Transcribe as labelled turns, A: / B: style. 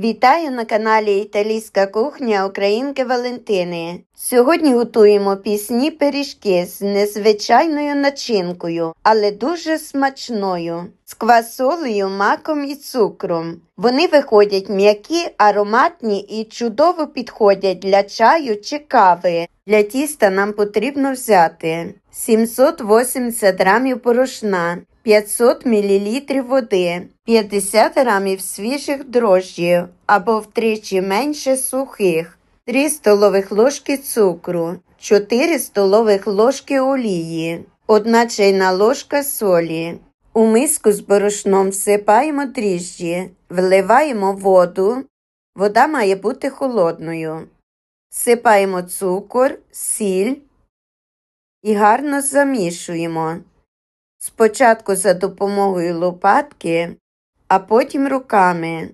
A: Вітаю на каналі Італійська кухня Українки Валентини. Сьогодні готуємо пісні пиріжки з незвичайною начинкою, але дуже смачною, з квасолею, маком і цукром. Вони виходять м'які, ароматні і чудово підходять для чаю чи кави. Для тіста нам потрібно взяти 780 грамів порошна, 500 мл води, 50 грамів свіжих дрожжів або втричі менше сухих, 3 столових ложки цукру, 4 столових ложки олії, 1 чайна ложка солі. У миску з борошном всипаємо дріжджі, вливаємо воду. Вода має бути холодною. Всипаємо цукор, сіль і гарно замішуємо. Спочатку за допомогою лопатки, а потім руками.